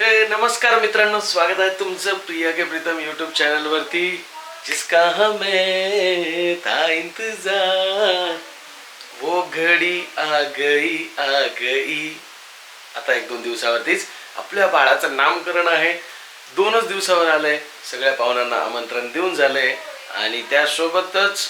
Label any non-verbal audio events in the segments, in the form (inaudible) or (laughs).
हे नमस्कार मित्रांनो स्वागत आहे तुमचं Priya K Pritam YouTube channel वरती जिसका हमें था इंतजार. वो घडी आ गई आ गई. आता एक दोन दिवसावरतीच आपल्या बाळाचं नामकरण आहे. दोनच दिवसावर आलंय. सगळ्या पाहुण्यांना आमंत्रण देऊन झालंय. आणि त्यासोबतच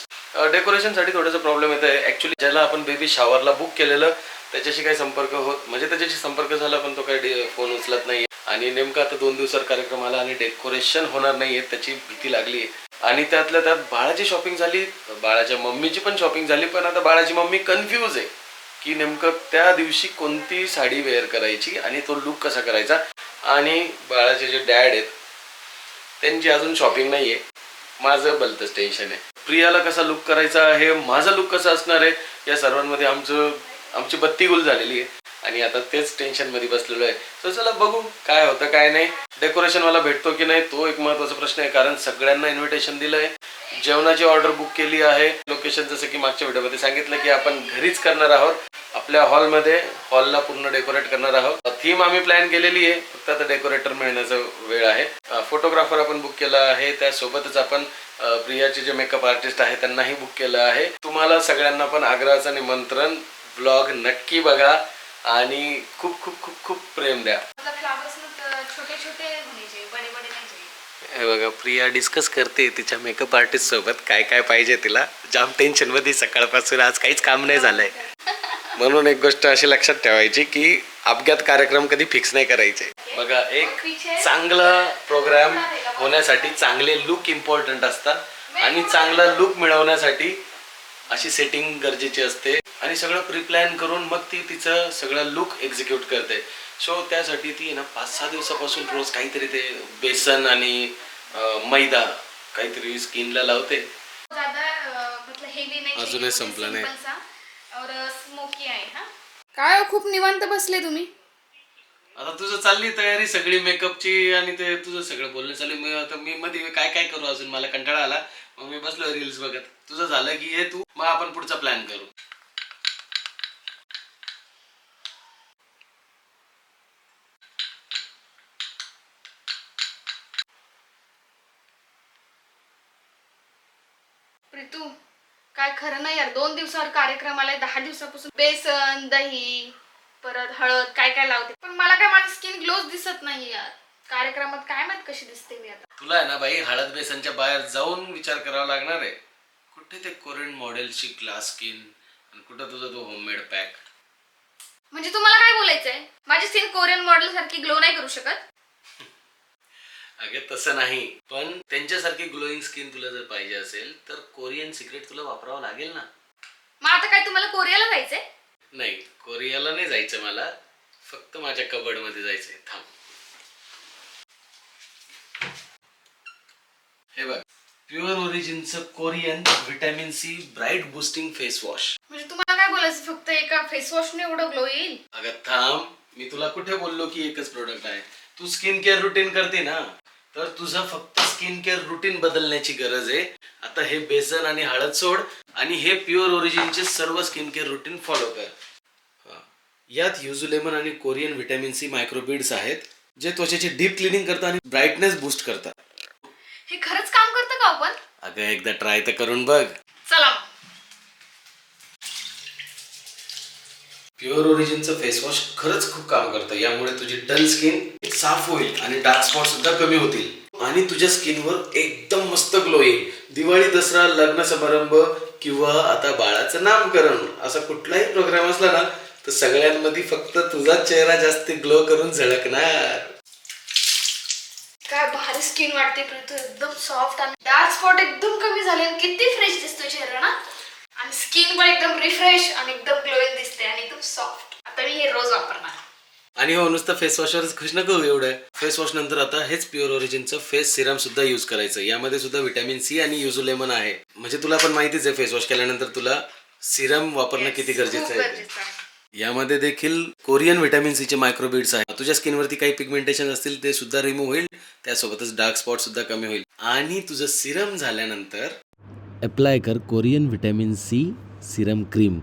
डेकोरेशनसाठी थोडासा प्रॉब्लेम येत आहे ॲक्च्युली ज्याला आपण बेबी शॉवरला बुक केलेलं त्याच्याशी काही संपर्क होत म्हणजे त्याच्याशी संपर्क झाला पण तो काही फोन उचलत नाही आणि नेमकं आता दोन दिवसावर कार्यक्रम आला आणि डेकोरेशन होणार नाहीये त्याची भीती लागली आहे आणि त्यातल्या त्यात बाळाची शॉपिंग झाली बाळाच्या मम्मीची पण शॉपिंग झाली पण आता बाळाची मम्मी कन्फ्यूज आहे की नेमकं त्या दिवशी कोणती साडी वेअर करायची आणि तो लुक कसा करायचा. आणि बाळाचे जे डॅड आहेत त्यांची अजून शॉपिंग नाही आहे माझं भलतंच टेन्शन आहे. प्रियाला कसा लुक करायचा आहे माझा लुक कसा असणार आहे या सर्वांमध्ये आमचं आमची बत्ती गुल झालेली आहे. आणि आता तेच टेन्शनमध्ये बसलेलो आहे. तर चला बघू काय होतं काय नाही. डेकोरेशन वाला भेटतो की नाही तो एक महत्त्वाचा प्रश्न आहे. कारण सगळ्यांना इन्व्हिटेशन दिलंय. जेवणाची ऑर्डर बुक केली आहे. लोकेशन जसं की मागच्या व्हिडिओमध्ये सांगितलं की आपण घरीच करणार आहोत. आपल्या हॉलमध्ये हॉलला पूर्ण डेकोरेट करणार आहोत. थीम आम्ही प्लॅन केलेली आहे. फक्त आता डेकोरेटर मिळण्याचा वेळ आहे. फोटोग्राफर आपण बुक केला आहे. त्यासोबतच आपण प्रियाचे जे मेकअप आर्टिस्ट आहे त्यांनाही बुक केलं आहे. तुम्हाला सगळ्यांना पण आग्रहाचं निमंत्रण. ब्लॉग नक्की बघा. आणि खूप खूप खूप खूप प्रेम द्या. छोटे छोटे बड़े बड़े हे बघा प्रिया डिस्कस करते तिच्या मेकअप आर्टिस्ट सोबत. काय काय पाहिजे तिला? जाम टेन्शनमध्ये सकाळपासून आज काहीच काम नाही झालंय. म्हणून एक गोष्ट अशी लक्षात ठेवायची की अपघात कार्यक्रम कधी फिक्स नाही करायचे. बघा एक चांगला प्रोग्राम होण्यासाठी चांगले लुक इम्पॉर्टंट असतात. आणि चांगला लुक मिळवण्यासाठी अशी सेटिंग गरजेची असते. आणि सगळं प्रिप्लॅन करून मग ती तिचं सगळं लुक एक्झिक्यूट करते. सो त्यासाठी ती ना पाच सहा दिवसापासून रोज काहीतरी ते बेसन आणि मैदा काहीतरी स्किनला लावते. ज्यादा अ, मतलब हेवी नहीं अजूनही संपला नाही. हा. काय हो, खूप निवांत बसले तुम्ही? आता तुझं चालली तयारी सगळी मेकअपची आणि ते तुझं सगळं बोलणं चालू मी आता मी मध्ये काय काय करू अजून? मला कंटाळा आला. मग मी बसलो रील्स बघत. तुझं झालं की ये तू मग आपण पुढचा प्लॅन करू. प्रीतू काय खरं नाही यार. दोन दिवसावर कार्यक्रम आलाय दहा दिवसापासून. बेसन दही परत हळद काय काय लावते. पण मला काय माझी स्किन ग्लोज दिसत नाही यार. कार्यक्रमात काय माहीत कशी दिसते मी आता? तुला आहे ना बाई हळद बेसनच्या बाहेर जाऊन विचार करावा लागणार आहे. कुठे ते कोरियन मॉडेलची ग्लास स्किन आणि कुठं तुझा तो होममेड पॅक म्हणजे तुम्हाला काय बोलायचंय? माझी स्किन कोरियन मॉडेल सारखी ग्लो नाही करू शकत? (laughs) अगे तसं नाही. पण त्यांच्यासारखी ग्लोईंग स्किन तुला जर पाहिजे असेल तर कोरियन सिक्रेट तुला वापरावं लागेल ना. मग आता काय तुम्हाला कोरियाला जायचंय? नाही कोरियाला नाही जायचं मला. फक्त माझ्या कबडमध्ये जायचंय. थांब. हे बघ pure ओरिजिनचं Korean vitamin C bright boosting face wash. म्हणजे तुम्हाला काय बोलायचं फक्त एका फेस वॉशने एवढं ग्लो येईल? अगं थांब मी तुला कुठे बोललो की एकच प्रोडक्ट आहे? तू स्किन केअर रुटीन करते ना? तर तुझं फक्त स्किन केअर रुटीन बदलण्याची गरज आहे. आता हे बेसन आणि हळद सोड आणि हे प्युअर ओरिजिनचे सर्व स्किन केअर रुटीन फॉलो कर. हा. यात युझुलेमन आणि कोरियन व्हिटॅमिन सी मायक्रोबिड्स आहेत जे त्वचेची डीप क्लिनिंग करतात आणि ब्राईटनेस बूस्ट करतात. हे खरंच काम करतं का आपण? अगं एकदा ट्राय तर करून बघ. चला मग. प्युअर ओरिजिनचं फेस वॉश खरंच खूप काम करतं. यामुळे तुझी डल स्किन साफ होईल आणि डार्क स्पॉट सुद्धा कमी होतील. आणि तुझ्या स्किनवर एकदम मस्त ग्लो येईल. दिवाळी दसरा लग्न समारंभ किंवा आता बाळाचं नामकरण असा कुठलाही प्रोग्राम असला ना तर सगळ्यांमध्ये फक्त तुझाच चेहरा जास्त ग्लो करून झळकणार. काय भारी स्किन वाटते प्रीतू एकदम सॉफ्ट आणि डार्क स्पॉट एकदम कमी झाले. किती फ्रेश दिसतो चेहरा ना. आणि स्किन पण एकदम रिफ्रेश आणि एकदम ग्लोईंग दिसते आणि एकदम सॉफ्ट आता मी हे रोज वापरणार. आणि हो नुसतं फेस वॉशवरच खुश नको एवढं. फेस वॉश नंतर आता हेच प्युअर ओरिजिनचं फेस सिरम सुद्धा यूज करायचं. यामध्ये सुद्धा व्हिटॅमिन सी आणि युझुलेमन आहे. म्हणजे तुला पण माहितीच आहे फेस वॉश केल्यानंतर तुला सिरम वापरणं किती गरजेचं आहे. यामध्ये देखील कोरियन व्हिटॅमिन सीचे मायक्रोबिड्स आहेत. तुझ्या स्किनवरती काही पिगमेंटेशन असतील ते सुद्धा रिमूव्ह होईल. त्यासोबतच डार्क स्पॉट सुद्धा कमी होईल. आणि तुझं सिरम झाल्यानंतर अप्लाय कर Korean vitamin C serum cream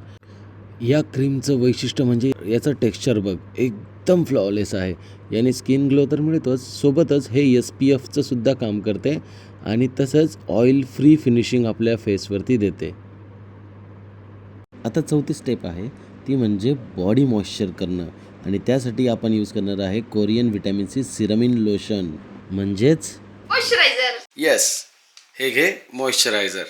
या क्रीमचं वैशिष्ट्य म्हणजे याचं टेक्स्चर बघ एकदम फ्लॉलेस आहे. याने स्किन ग्लो तर मिळतोच सोबतच हे एस पी एफचं सुद्धा काम करते आणि तसंच ऑइल फ्री फिनिशिंग आपल्या फेसवरती देते. आता चौथी स्टेप आहे. ती म्हणजे बॉडी मॉइश्चर करणं. आणि त्यासाठी आपण यूज करणार आहे Korean vitamin C serum lotion म्हणजेच? मॉइश्चरायझर येस हे घे मॉइश्चरायझर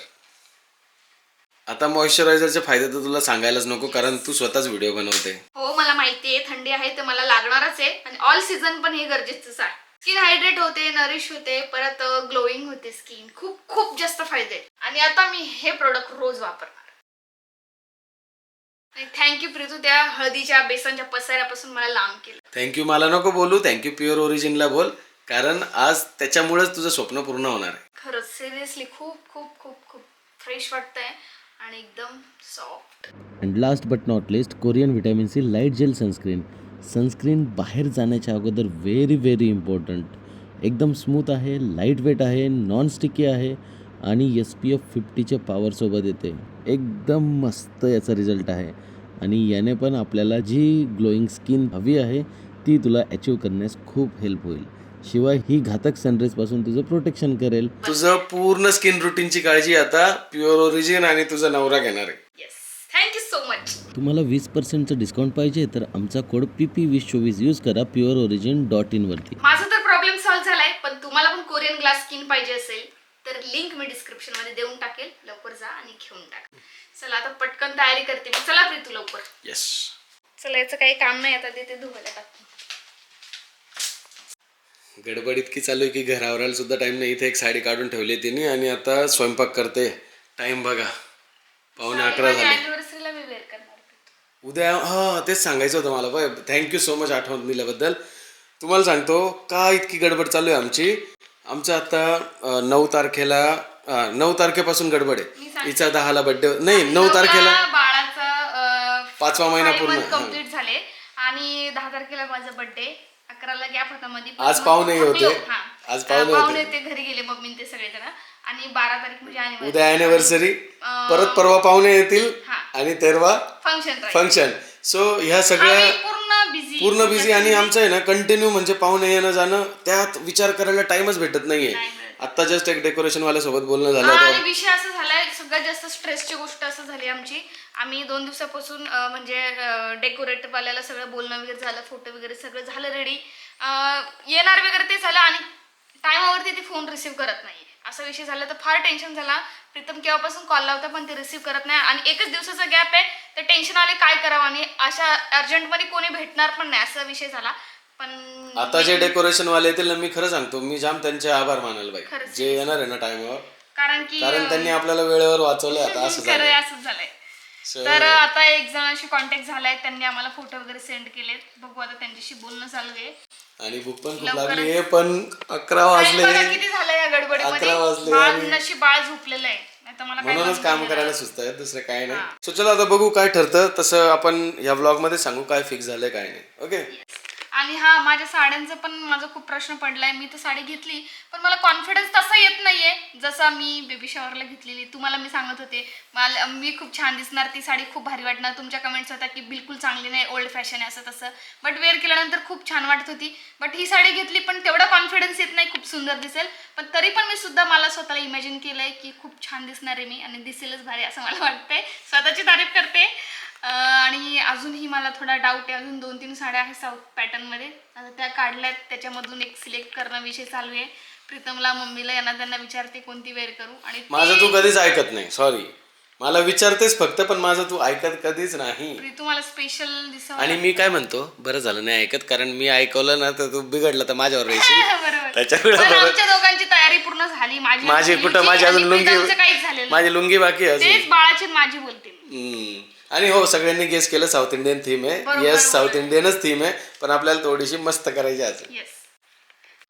आता मॉइश्चरायझरचे फायदे तर तुला सांगायलाच नको कारण तू स्वतःच व्हिडिओ बनवते. हो मला माहिती आहे थंडी आहे तर मला लागणारच आहे. आणि ऑल सीझन पण हे गरजेचंच आहे. स्किन हायड्रेट होते नरिश होते परत ग्लोईंग होते स्किन खूप खूप जास्त फायदे. आणि आता मी हे प्रोडक्ट रोज वापरणार. थँक्यू प्रीतू त्या हळदीच्या बेसनच्या पसाऱ्यापासून मला लांब केलं. थँक्यू मला नको बोलू. थँक्यू प्युअर ओरिजिनला बोल. कारण आज त्याच्यामुळेच तुझं स्वप्न पूर्ण होणार आहे. खरंच सिरियसली खूप खूप खूप खूप फ्रेश वाटतंय आणि एकदम soft and last but not least Korean vitamin C light gel sunscreen sunscreen बाहेर जाण्याच्या अगोदर व्हेरी व्हेरी इम्पॉर्टंट एकदम स्मूथ आहे लाइट वेट आहे नॉन स्टिकी आहे. आणि एस पी एफ फिफ्टीच्या पॉवरसोबत येते. एकदम मस्त याचा रिझल्ट आहे. आणि याने पण आपल्याला जी ग्लोईंग स्किन हवी आहे ती तुला अचीव करण्यास खूप हेल्प होईल. शिवाय ही घातक सनरेजपासून तुझं प्रोटेक्शन करेल. तुझं पूर्ण स्किन रुटीनची काळजी आता प्युअर ओरिजिन आणि तुझा नवरा घेणार आहे. येस थँक्यू सो मच तुम्हाला वीस पर्सेंटचं डिस्काउंट पाहिजे तर आमचा कोड पी पी वीस चोवीस यूज करा प्युअर ओरिजिन डॉट इनवरती माझा तर प्रॉब्लेम सॉल्व्ह झालाय पण तुम्हाला पण कोरियन ग्लास स्किन पाहिजे असेल. तर लिंक मी डिस्क्रिप्शनमध्ये देऊन टाकेल. लवकर जा आणि घेऊन टाक. चला आता पटकन तयारी करते मी. चला प्रीतू लवकर. येस चला याचं काही काम नाही आता. देते धुवायला गडबड इतकी चालू आहे की घर आवरायला सुद्धा टाइम नाही. इथे एक साडी काढून ठेवली तिने आणि आता स्वयंपाक करते. टाइम बघा. पावणे अकरा झाले. अॅनिव्हर्सरीला मी वेअर करणार प्रीतू. उद्या हा तेच सांगायचं होतं मला. बघ थँक्यू सो मच आठवण दिल्याबद्दल. तुम्हाला सांगतो का इतकी गडबड चालू आहे आमची? आमचं आता नऊ तारखेला नऊ तारखेपासून गडबड आहे. हिचा दहाला बड्डे नाही नऊ तारखेला बाळाचा पाचवा महिना पूर्ण. कंप्लीट झाले. आणि दहा तारखेला माझा बर्थडे अकराला गॅप होता मध्ये आज पाहुणे होते. आज पाहुणे पाहुणे ते घरी गेले मम्मी ते सगळे जण आणि बारा तारीख म्हणजे. उद्या अॅनिव्हर्सरी परत परवा पाहुणे येतील. आणि तेरवा फंक्शन. फंक्शन सो ह्या सगळ्या बिझी पूर्ण बिझी आणि आमचं आहे ना कंटिन्यू म्हणजे पाहुणे येणं जाणं त्यात विचार करायला टाइमच भेटत नाहीये. आता जस्ट एक डेकोरेशन वाल्यासोबत बोलणं झालं आणि होतं. विषय असं झालाय सगळ्यात जास्त स्ट्रेसची गोष्ट असं झाली आमची. आम्ही दोन दिवसापासून अं, म्हणजे डेकोरेट वाल्याला सगळं बोलणं वगैरे झालं फोटो वगैरे सगळं झालं रेडी येणार वगैरे ते झालं आणि टायमावरती ते फोन रिसीव्ह करत नाही असा विषय झाला तर फार टेन्शन झाला. प्रीतम केव्हापासून कॉल लावता पण ते रिसीव्ह करत नाही. आणि एकच दिवसाचा गॅप आहे तर टेन्शन आले काय करावं? आणि अशा अर्जंटमध्ये कोणी भेटणार पण नाही असा विषय झाला. पण आता जे डेकोरेशन वाले येतील ना मी खरं सांगतो मी जाम त्यांचे आभार मानाल बाई. खरंच. जे येणार आहे ना टाइमवर कारण की कारण त्यांनी आपल्याला वेळेवर वाचवलंय आता असं (laughs) खरं झालं असंच झालंय. तर आता एक जणांशी कॉन्टॅक्ट झालाय त्यांनी आम्हाला फोटो वगैरे सेंड केलेत. बघू आता त्यांच्याशी बोलणं चालू आहे. आणि भूक पण खूप लागली आहे पण अकरा वाजले. बघा किती झालं या गडबडीमध्ये? अकरा वाजले बाळ आणि- नशीब बाळ झोपलेलं आहे. म्हणूनच काम. करायला सुचत आहे दुसरं काय नाही. सो चला आता बघू काय ठरतं. तसं आपण या ब्लॉगमध्ये सांगू काय फिक्स झालंय काय नाही. ओके आणि हा माझ्या साड्यांचं पण माझा खूप प्रश्न पडलाय. मी तर साडी घेतली पण मला कॉन्फिडन्स तसा येत नाहीये. जसा मी बेबी शॉवरला घेतलेली तुम्हाला मी सांगत होते मला मी खूप छान दिसणार ती साडी खूप भारी वाटणार. तुमच्या कमेंट्स होत्या की बिलकुल चांगली नाही ओल्ड फॅशन आहे असं तसं. बट वेअर केल्यानंतर खूप छान वाटत होती. बट ही साडी घेतली पण तेवढा कॉन्फिडन्स येत नाही खूप सुंदर दिसेल. पण तरी पण मी सुद्धा मला स्वतःला इमॅजिन केलंय की खूप छान दिसणार आहे मी आणि दिसेलच भारी असं मला वाटतंय. स्वतःची तारीफ करते. आणि अजूनही मला थोडा डाऊट आहे. अजून दोन तीन साड्या आहेत साऊथ पॅटर्नमध्ये आता त्या काढल्यात. त्याच्यामधून एक सिलेक्ट करणं विषय चालू आहे. प्रीतमला मम्मीला यांना त्यांना विचारते कोणती वेअर करू आणि माझं तू कधीच ऐकत नाही. सॉरी मला विचारतेस फक्त पण माझं तू ऐकत कधीच नाही. प्रीतू मला स्पेशल दिसावं आणि मी काय म्हणतो? बरं झालं नाही ऐकत. कारण मी ऐकवलं ना तर तू बिघडलं तर माझ्यावर (laughs) बरोबर. त्याच्यामुळे पण बरं. आमच्या दोघांची तयारी पूर्ण झाली. माझी कुठं? माझी अजून लुंगी काहीच झालेलं. माझी लुंगी बाकी आहे अजून. तेच बाळाची आणि माझी बोलते. हम्म. आणि हो सगळ्यांनी गेस केलं साऊथ इंडियन थीम आहे. येस साऊथ इंडियनच थीम आहे पण आपल्याला थोडीशी मस्त करायची आज येस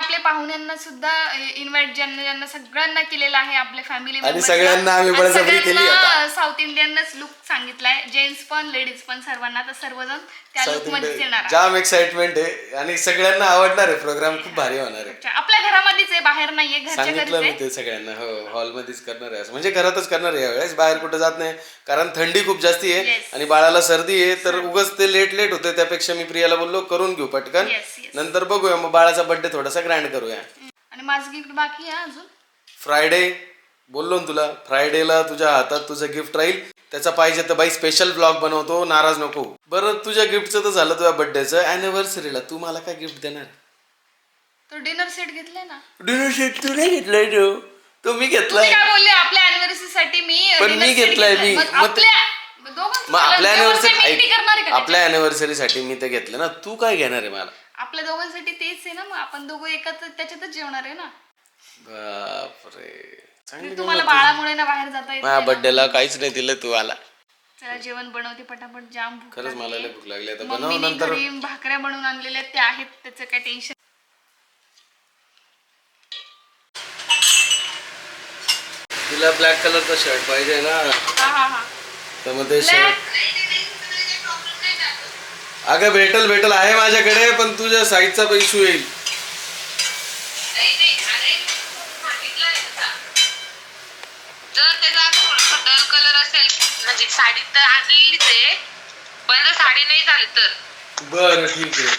आपल्या पाहुण्यांना सुद्धा इन्व्हाइट ज्यांना ज्यांना सगळ्यांना केलेलं आहे आपल्या फॅमिली आणि सगळ्यांना आम्ही बळजबरी केली आता. साऊथ इंडियनच लुक सांगितलाय. जेंट्स पण लेडीज पण सर्वांना. तर सर्वजण त्या लुक मध्येच येणार. आहे. जाम एक्साइटमेंट आहे. आणि सगळ्यांना आवडणार आहे. प्रोग्राम खूप भारी होणार आहे. अच्छा, आपल्या घरामध्येच आहे बाहेर नाहीये घरच्या घरीच सांगितलं मी आहे. ते सगळ्यांना. हो हॉलमध्येच करणार आहे. असं म्हणजे घरातच करणार आहे यावेळेस. बाहेर कुठं जात नाही. कारण थंडी खूप जास्ती आहे. Yes. आणि बाळाला सर्दी आहे तर उगाच ते लेट लेट होते त्यापेक्षा मी प्रियाला बोललो करून घेऊ पटकन. Yes, yes. नंतर बघूया. मग बाळाचा बर्थडे थोडासा ग्रँड करूया. आणि माझं गिफ्ट बाकी आहे अजून. फ्रायडे बोललो ना तुला फ्रायडेला तुझ्या हातात तुझं गिफ्ट राहील. त्याचा पाहिजे तर बाई स्पेशल ब्लॉग बनवतो नाराज नको. बरं तुझ्या गिफ्टचं तर झालं तुझ्या बर्थडेचं अॅनिव्हर्सरीला तू मला काय गिफ्ट देणार? तो डिनर सेट घेतलाय ना. डिनर सेट तू नाही घेतलाय तो. तो मी घेतलाय. तुम्ही काय बोलले आपल्या अॅनिव्हर्सरी साठी मी पण dinner मी set घेतलाय. मी. मग मग ते- आपल्या दोघांचं मग अॅनिव्हर्सरी मी एकटी करणार आहे का आपल्या अॅनिव्हर्सरीसाठी मी ते घेतलं ना. तू काय घेणार आहे मला? आपल्या दोघांसाठी तेच आहे ना मग आपण दोघं एकत्र त्याच्यातच जेवणार आहे ना. बापरे. चांगली तुम्हाला बाळामुळे ना बाहेर जाता येत माझ्या बर्थडेला काहीच नाही दिलं तू आला. चला जेवण बनवते पटापट जाम भूक खरंच मला लय भूक लागली आता. बनव मम्मीने नंतर. घरी भाकऱ्या बनवून आणलेल्या आहेत, त्या आहेत त्याचं काय टेन्शन तिला ब्लॅक कलरचा शर्ट पाहिजे ना. हा हा हा. तर मग ते शर्ट अगं भेटल भेटल आहे माझ्याकडे पण तुझ्या साईजचा इश्यू येईल. जर त्याचा थोडासा डल कलर असेल म्हणजे साडी तर आणलेलीच आहे पण जर साडी नाही झाली तर? बरं ठीक आहे.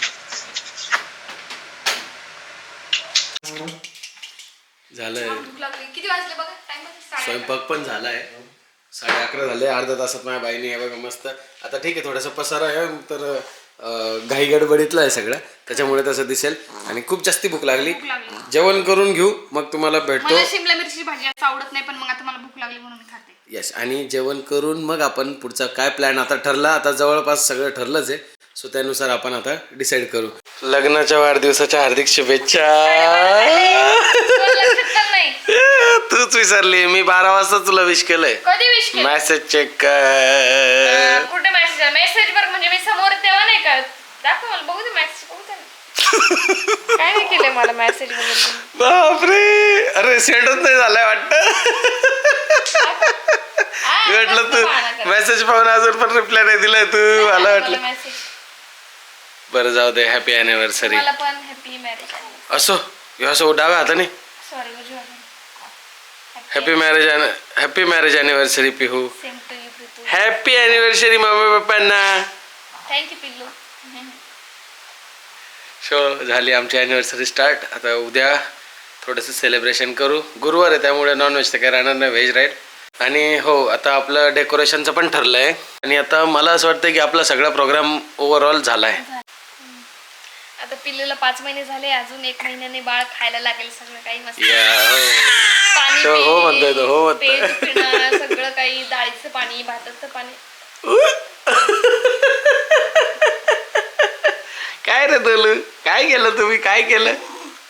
झालंय. भूक लागली. किती वाजले बघा? टाइम स्वयंपाक पण झालाय. साडे अकरा झाले अर्ध्या तासात माझ्या बाईने हे बघा मस्त. आता ठीक आहे थोडासा पसारा आहे तर घाई गडबडीतला आहे सगळं. त्याच्यामुळे तसं दिसेल. आणि खूप जास्ती भूक लागली. जेवण करून घेऊ मग तुम्हाला भेटतो. मला शिमला मिरची भाजी आवडत नाही पण मग आता मला भूक लागली म्हणून खाते. यस आणि जेवण करून मग आपण पुढचा काय प्लॅन आता ठरला? आता जवळपास सगळं ठरलंच आहे. सो त्यानुसार आपण आता डिसाईड करू. लग्नाच्या वाढदिवसाच्या हार्दिक शुभेच्छा तुला लक्षात तर नाही तूच विसरली मी बारा वाजता तुला विश केलंय. कधी विश केलं मेसेज चेक कर. कुठे मेसेज मेसेज वर म्हणजे मी समोर तेव्हा नाही का? दाखव मला बघू दे मेसेज बघू दे. ना. काय नाही केलंय मला मेसेज वगैरे बापरे! अरे सेंडच नाही झालाय वाटत. हा, वाटलं मस्त तू. मेसेज पाहून अजून पण रिप्लाय नाही दिलाय तू मला वाटलं. मेसेज बरं जाऊ दे हॅपी अॅनिव्हर्सरी मला पण हॅपी मॅरेज असो हे असो डाव्या हाताने. Sorry happy marriage happy marriage anniversary Pihu same to you Pritu happy anniversary mummy पप्पांना थँक्यू पिल्लू शो झाली आमची अॅनिव्हर्सरी स्टार्ट आता उद्या थोडंसं सेलिब्रेशन करू. गुरुवार आहे त्यामुळे नॉनव्हेज तर काय राहणार नाही व्हेज राईट आणि हो आता आपलं डेकोरेशनचं पण ठरलं आहे आणि आता मला असं वाटतं की आपला सगळा प्रोग्राम ओव्हरऑल झाला आहे आता पिल्लूला पाच महिने झाले अजून एक महिन्याने बाळ खायला लागेल सगळं काही मस्त. हो. पाणी तो हो म्हणतोय तो, हो पेज म्हणतोय. पिणं सगळं काही डाळीचं पाणी भाताचं पाणी. काय रे तुलू? काय केलं तुम्ही? काय केलं?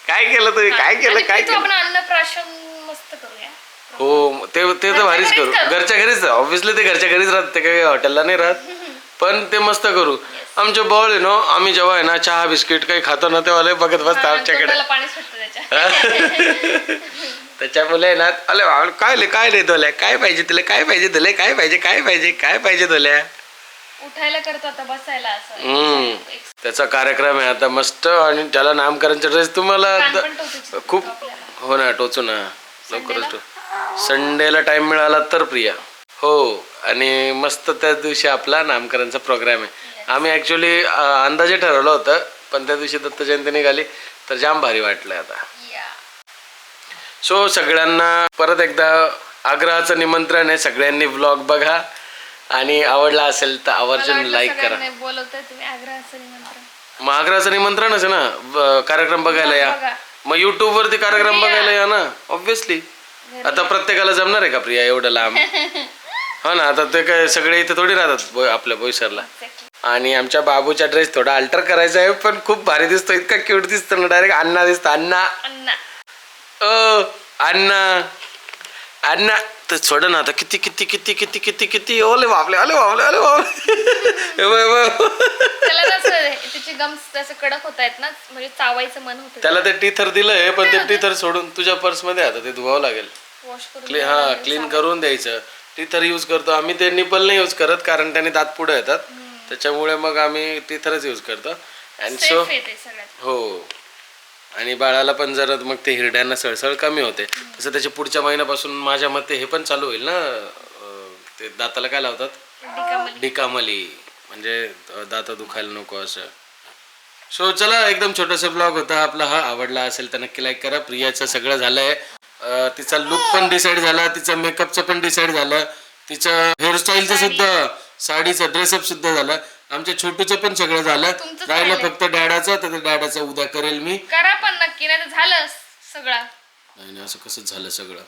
काय केलं तुम्ही? काय केलं? आणि काय प्रीतू, केलं? आपण अन्नप्राशन मस्त करूया. हो ते ते तर भारीच करू. घरच्या घरीच ऑब्विसली ते घरच्या घरीच राहत ते काही हॉटेलला नाही राहत. पण ते मस्त करू. आमचे बॉल आहे ना आम्ही जेव्हा आहे ना चहा बिस्किट काही खातो ना तेव्हा लय बघत बसतं आमच्याकडे. (laughs) त्याच्यामुळे ना बाबा, काय ले काय रे धोल्या? काय पाहिजे तुला? काय पाहिजे तुला काय पाहिजे? काय पाहिजे? काय पाहिजे धोल्या? उठायला करतो आता बसायला असं. हम्म. त्याचा कार्यक्रम आहे आता मस्त आणि त्याला नामकरणचा ड्रेस तुम्हाला खूप. हो ना टोचू ना. लवकरच टो संडेला टाइम मिळाला तर प्रिया. हो आणि मस्त त्या दिवशी आपला नामकरणचा प्रोग्राम आहे. आम्ही ॲक्च्युली अंदाजे ठरवलं होतं पण त्या दिवशी दत्त जयंती निघाली तर जाम भारी वाटलं आता. सो सगळ्यांना परत एकदा आग्रहाचं निमंत्रण आहे सगळ्यांनी ब्लॉग बघा. आणि आवडला असेल तर आवर्जून लाईक करा. सगळ्यांना बोलवताय तुम्ही आग्रहाचं निमंत्रण. मग आग्रहाचं निमंत्रणच आहे ना? ब- कार्यक्रम बघायला या. मग युट्यूब वरती कार्यक्रम बघायला या ना? ऑब्विसली आता प्रत्येकाला जमणार आहे का प्रिया एवढं लांब? (laughs) हो ना आता ते काय सगळे इथे थोडी राहतात बो- आपल्या बोईसरला. आणि आमच्या बाबूचा ड्रेस थोडा अल्टर करायचा आहे पण खूप भारी दिसतो इतका क्यूट दिसतो ना डायरेक्ट अण्णा दिसतो अण्णा. ओ अण्णा. अण्णा ते सोड ना आता किती किती किती किती किती किती ओले बापले अले बापले अले बापले. त्याला कसं गम्स कडक होत आहेत ना म्हणजे चावायचं मन होतं. त्याला ते टीथर दिलंय पण ते (laughs) टीथर सोडून तुझ्या पर्समध्ये आता ते धुवावं लागेल. वॉश करून क्लीन हा क्लीन करून द्यायचं. टीथर यूज करतो. आम्ही ते निपल नाही यूज करत कारण त्याने दात पुढे येतात. त्याच्यामुळे मग आम्ही टीथरच यूज करतो. अँड सो हो. आणि बाळाला पण जरा मग ते हिरड्यांना सळसळ कमी होते तसं त्याच्या पुढच्या महिन्यापासून माझ्या मते हे पण चालू होईल ना? ते दाताला काय लावतात? डिकामली. म्हणजे दात दुखायला नको असं. सो चला एकदम छोटासा ब्लॉग होता. आपला हा आवडला असेल तर नक्की लाईक करा. प्रियाचं सगळं झालंय. तिचा लुक पण डिसाईड झाला तिचं मेकअपचं पण डिसाईड झालं तिचं हेअरस्टाईलचं सुद्धा साडीचं ड्रेसअप सुद्धा झालं. आमच्या छोटूचं पण सगळं झालं. तुमचंच राहिलं राहिलंय. फक्त डॅडाचं तर डॅडाचं उद्या करेल मी. करा पण नक्की नाही तर झालं सगळं. नाही नाही असं कसं झालं सगळं?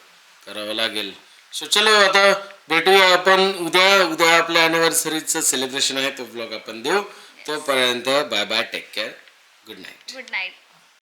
करावं लागेल. सो चलो आता भेटूया आपण उद्या उद्या आपल्या अॅनिव्हर्सरीचं सेलिब्रेशन आहे तो ब्लॉग आपण देऊ. तोपर्यंत bye bye take care good night good night